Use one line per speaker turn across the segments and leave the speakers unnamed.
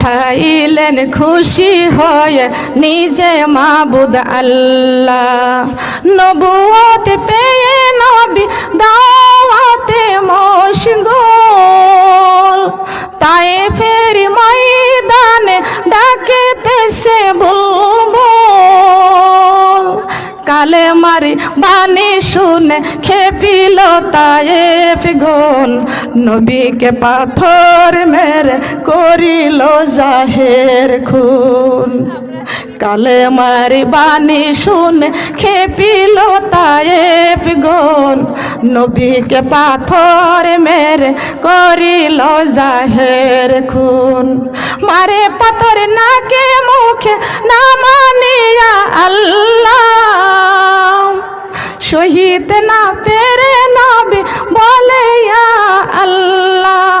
ঠাইলেন খুশি হয়ে নিজে মাবুদ আল্লাহ। নবুয়ত পেয়ে নবী দাওয়াতে মশগুল কালে মারি বাণী শুনে খেপিল তায়েফ গুন নবীকে পাথর মেরে করিল জাহের খুন। কালে মারি বাণী শুনে খেপিল তায়েফ গুন নবীকে পাথর মেরে করিল জাহের খুন। মারে পাথর নাকে মুখে না মানিয়া আল্লাহ। শহীদ না পেরে নবী বলে আল্লাহ,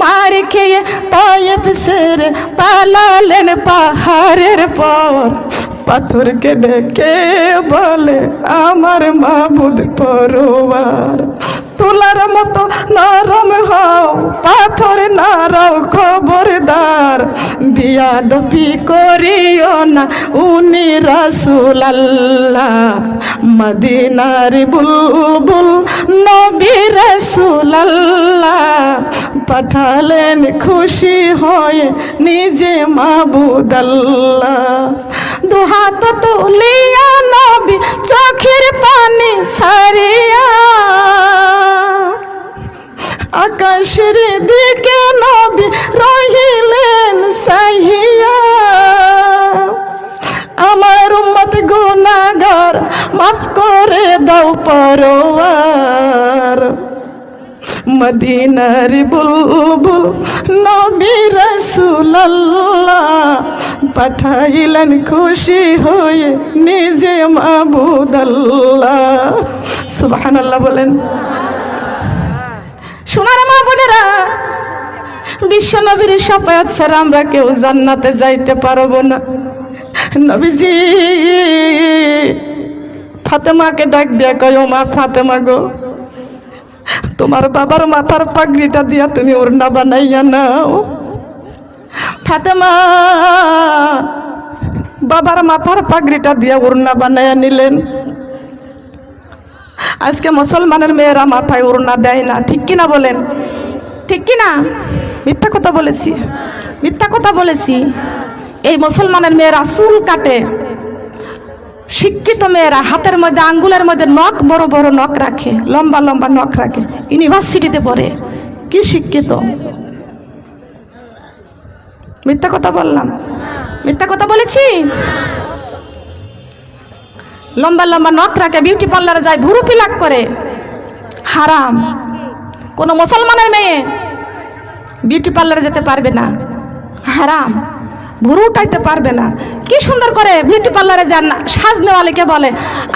মার খেয়ে তয়েব সের পালালেন পাহাড়ের পর। পাথরকে ডেকে বলে, আমার মাবুদ পরোয়ার, তুলার মতো নরম হও, পাথর নারাও খবরদার বিয়া ডপি করিও না। উনি রাসুল আল্লাহ মদিনার বুলবুল নবী রাসুল আল্লাহ পাঠালেন খুশি হয়ে নিজে মাবুদ আল্লাহ দুহাত তুলিয়া নবী চোখের পানি সারিয়া আকাশের দিকে নবী রহিলেন সাহিয়া। আমার উম্মত গুনাগার মাফ করে দাও পরোয়ার। মদিনার বুলবুল নবী রাসূলুল্লাহ পাঠাইলেন খুশি হয়ে নিজে মাবুদ আল্লাহ সুবহানাল্লাহ বলেন। সোনার মা বোনেরা বিশ্ব নবীর সাপায়াত ছাড়া আমরা কেউ জান্নাতে যাইতে পারব না। নবীজি, ফাতেমাকে ডাক দিয়া কয় ও মা ফাতেমা গো, তোমার বাবার মাথার পাগড়িটা দিয়া তুমি ওড়না বানাইয়া নাও। ফাতেমা, বাবার মাথার পাগড়িটা দিয়া ওড়না বানাইয়া নিলেন। আজকে মুসলমানের মেয়েরা মাথায় ওড়না দেয় না, ঠিক কিনা বলেন? ঠিক কিনা? মিথ্যা কথা বলেছি। মিথ্যা কথা বলেছি। এই মুসলমানের মেয়েরা চুল কাটে। শিক্ষিত মেয়েরা হাতের মধ্যে, আঙ্গুলের মধ্যে নখ, বড় বড় নখ রাখে, লম্বা লম্বা নখ রাখে, ইউনিভার্সিটিতে পড়ে। কি শিক্ষিত? মিথ্যা কথা বললাম। মিথ্যা কথা বলেছি? লম্বা লম্বা নখ রাখে বিউটি পার্লারে যায়, ভুরু পিলাক করে। হারাম। কোন মুসলমানের মেয়ে বিউটি পার্লারে যেতে পারবে না। হারাম। ভুরু উঠাইতে পারবে না। কি সুন্দর করে বিউটি পার্লারে যান না। সাজ নেওয়ালিকে বলে,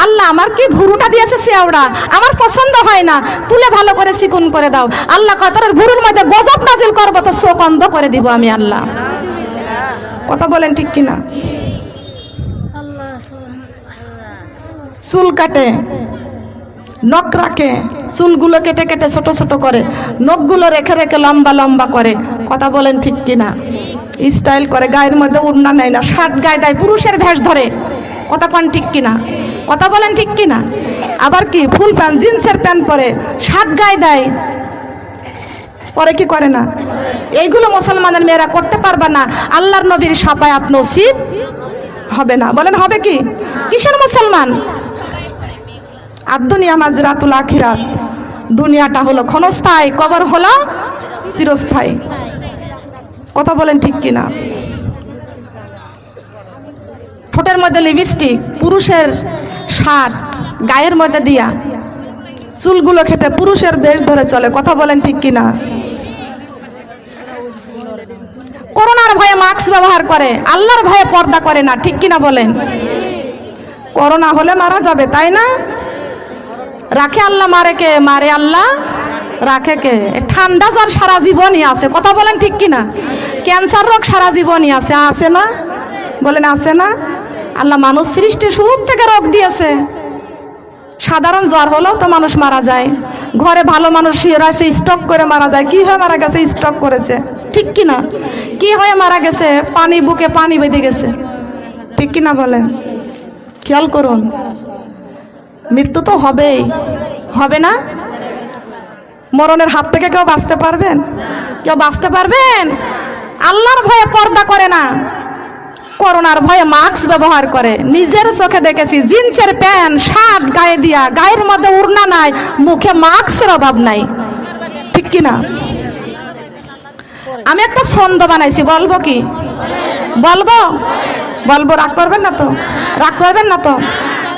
আল্লাহ, আমার কি ভুরুটা দিয়েছে সিয়াওড়া আমার পছন্দ হয় না। তুলে ভালো করে চিকুন করে দাও। আল্লাহ কতরের ভুরুর মধ্যে গজব নাজিল করব তো চোখ অন্ধ করে দিব আমি আল্লাহ। কথা বলেন ঠিক কিনা? চুল কাটে, নখ রাখে, চুলগুলো কেটে কেটে ছোট ছোট করে, নখগুলো রেখে রেখে লম্বা লম্বা করে। কথা বলেন ঠিক কিনা? স্টাইল করে, গায়ের মধ্যে উড়না নেয় না শার্ট গায়ে দেয়, পুরুষের ভেষ ধরে। কথা পান ঠিক কিনা? কথা বলেন ঠিক কিনা? আবার কি, ফুল প্যান্ট, জিন্সের প্যান্ট পরে শার্ট গায়ে দেয়। করে কি করে না? এইগুলো মুসলমানের মেয়েরা করতে পারবে না। আল্লাহর নবীর সাপায়াত নসিব হবে না। বলেন হবে কি? কিসের মুসলমান? আর দুনিয়া মাজরাতুল আখিরাত। দুনিয়াটা হলো ক্ষণস্থায়ী, কবর হলো চিরস্থায়ী। কথা বলেন ঠিক কিনা? ঠোঁটের মধ্যে লিপস্টিক, পুরুষের শার্ট, গায়ের মধ্যে দিয়া। চুলগুলো খেটে পুরুষের বেশ ধরে চলে, কথা বলেন ঠিক কিনা? করোনার ভয়ে মাস্ক ব্যবহার করে, আল্লাহর ভয়ে পর্দা করে না, ঠিক কিনা বলেন? করোনা হলে মারা যাবে, তাই না? রাখে আল্লাহ মারে কে? মারে আল্লাহ রাখে কে? ঠান্ডা জ্বর সারা জীবনই আছে। কথা বলেন ঠিক কিনা? ক্যান্সার রোগ সারা জীবনই আছে। আছে না? বলেন আছে না? আল্লাহ মানুষ সৃষ্টি শুরু থেকে রোগ দিয়েছে। সাধারণ জ্বর হলেও তো মানুষ মারা যায়। ঘরে ভালো মানুষ শুয়ে রয়েছে স্টক করে মারা যায়। কি হয়ে মারা গেছে? স্টক করেছে। ঠিক কি না কি হয়ে মারা গেছে? পানি বুকে পানি বেঁধে গেছে। ঠিক কি না বলেন? খেয়াল করুন। মৃত্যু তো হবেই। হবে না? মরণের হাত থেকে কেউ বাঁচতে পারবেন? কেউ বাঁচতে পারবেন? আল্লাহর ভয়ে পর্দা করে না। করোনার ভয়ে মাস্ক ব্যবহার করে। নিজের চোখে দেখেছি, জিন্সের প্যান্ট, শার্ট, গায়ে দিয়া। গায়ের মধ্যে উড়না নাই, মুখে মাস্কের অভাব নাই। ঠিক কি না? আমি একটা ছন্দ বানাইছি, বলব কি? বলব? বলব, রাগ করবেন না তো? রাগ করবেন না তো?